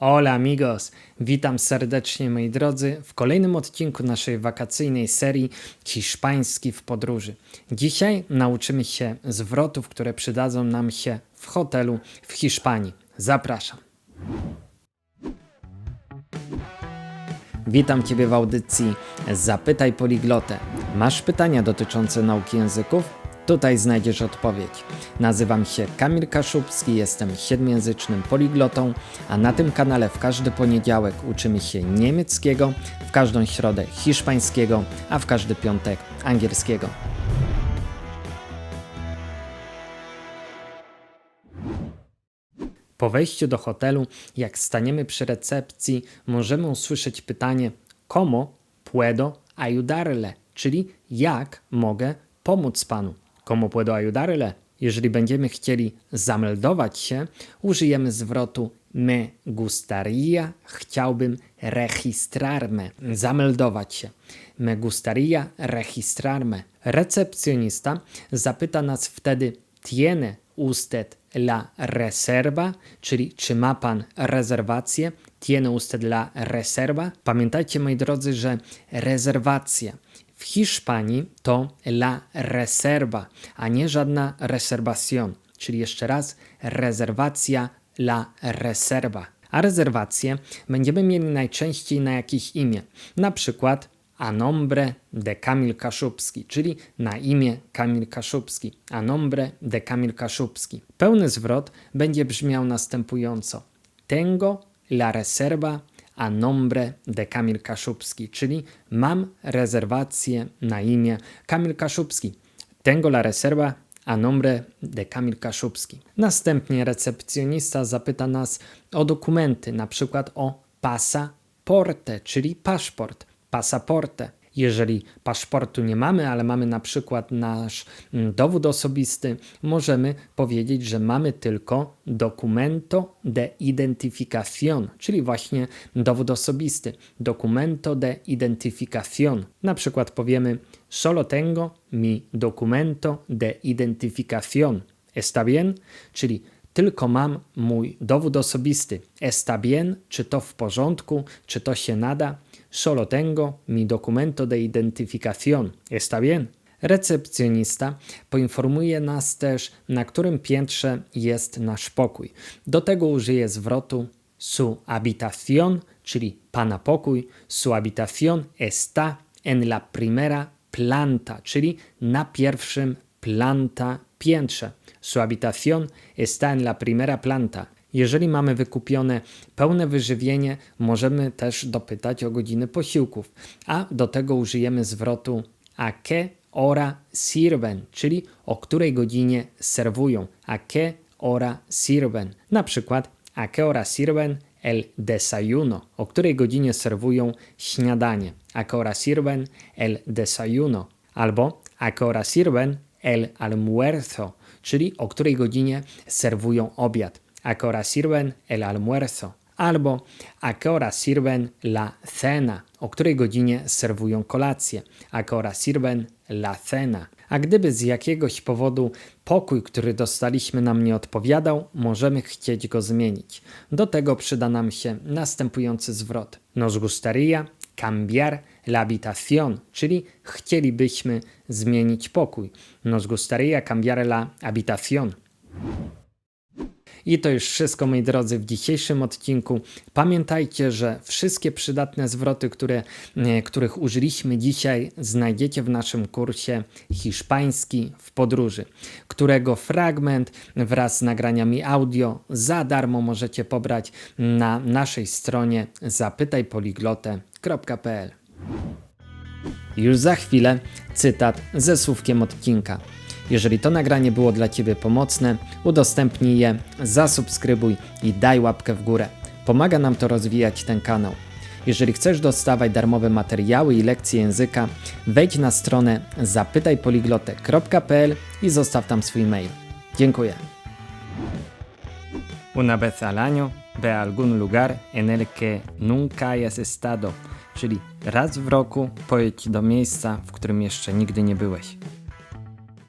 Hola amigos! Witam serdecznie moi drodzy w kolejnym odcinku naszej wakacyjnej serii Hiszpański w podróży. Dzisiaj nauczymy się zwrotów, które przydadzą nam się w hotelu w Hiszpanii. Zapraszam. Witam Ciebie w audycji Zapytaj Poliglotę. Masz pytania dotyczące nauki języków? Tutaj znajdziesz odpowiedź. Nazywam się Kamil Kaszubski, jestem siedmiojęzycznym poliglotą, a na tym kanale w każdy poniedziałek uczymy się niemieckiego, w każdą środę hiszpańskiego, a w każdy piątek angielskiego. Po wejściu do hotelu, jak staniemy przy recepcji, możemy usłyszeć pytanie ¿Cómo puedo ayudarle? Czyli jak mogę pomóc panu? ¿Cómo puedo ayudarle? Jeżeli będziemy chcieli zameldować się, użyjemy zwrotu me gustaría, chciałbym registrarme, zameldować się. Me gustaría registrarme. Recepcjonista zapyta nas wtedy tiene usted la reserva, czyli czy ma pan rezerwację? Tiene usted la reserva? Pamiętajcie moi drodzy, że rezerwacja w Hiszpanii to la reserva, a nie żadna reservación, czyli jeszcze raz rezerwacja la reserva. A rezerwację będziemy mieli najczęściej na jakieś imię, na przykład a nombre de Kamil Kaszubski, czyli na imię Kamil Kaszubski, a nombre de Kamil Kaszubski. Pełny zwrot będzie brzmiał następująco: Tengo la reserva a nombre de Kamil Kaszubski, czyli mam rezerwację na imię Kamil Kaszubski. Tengo la reserva a nombre de Kamil Kaszubski. Następnie recepcjonista zapyta nas o dokumenty, na przykład o pasaporte, czyli paszport, pasaporte. Jeżeli paszportu nie mamy, ale mamy na przykład nasz mm, dowód osobisty, możemy powiedzieć, że mamy tylko documento de identificación, czyli właśnie dowód osobisty. Documento de identificación. Na przykład powiemy solo tengo mi documento de identificación. ¿Está bien? Czyli tylko mam mój dowód osobisty. ¿Está bien? Czy to w porządku? Czy to się nada? Solo tengo mi documento de identificación. ¿Está bien? Recepcjonista poinformuje nas też, na którym piętrze jest nasz pokój. Do tego użyje zwrotu su habitación, czyli pana pokój. Su habitación está en la primera planta, czyli na pierwszym planta piętrze. Su habitación está en la primera planta. Jeżeli mamy wykupione pełne wyżywienie, możemy też dopytać o godziny posiłków, a do tego użyjemy zwrotu a qué hora sirven, czyli o której godzinie serwują. A qué hora sirven. Na przykład a qué hora sirven el desayuno, o której godzinie serwują śniadanie. A qué hora sirven el desayuno. Albo a qué hora sirven el almuerzo, czyli o której godzinie serwują obiad. A qué hora sirven el almuerzo. Albo a qué hora sirven la cena, o której godzinie serwują kolację. A qué hora sirven la cena. A gdyby z jakiegoś powodu pokój, który dostaliśmy nam nie odpowiadał, możemy chcieć go zmienić. Do tego przyda nam się następujący zwrot. Nos gustaría cambiar la habitación, czyli chcielibyśmy zmienić pokój. Nos gustaría cambiar la habitación. I to już wszystko, moi drodzy, w dzisiejszym odcinku. Pamiętajcie, że wszystkie przydatne zwroty, które, e, których użyliśmy dzisiaj, znajdziecie w naszym kursie Hiszpański w podróży, którego fragment wraz z nagraniami audio za darmo możecie pobrać na naszej stronie zapytajpoliglotę.pl. Już za chwilę cytat ze słówkiem odcinka. Jeżeli to nagranie było dla Ciebie pomocne, udostępnij je, zasubskrybuj i daj łapkę w górę. Pomaga nam to rozwijać ten kanał. Jeżeli chcesz dostawać darmowe materiały i lekcje języka, wejdź na stronę zapytajpoliglotek.pl i zostaw tam swój mail. Dziękuję. Una vez al año ve algún lugar en el que nunca hayas estado, czyli raz w roku pojedź do miejsca, w którym jeszcze nigdy nie byłeś.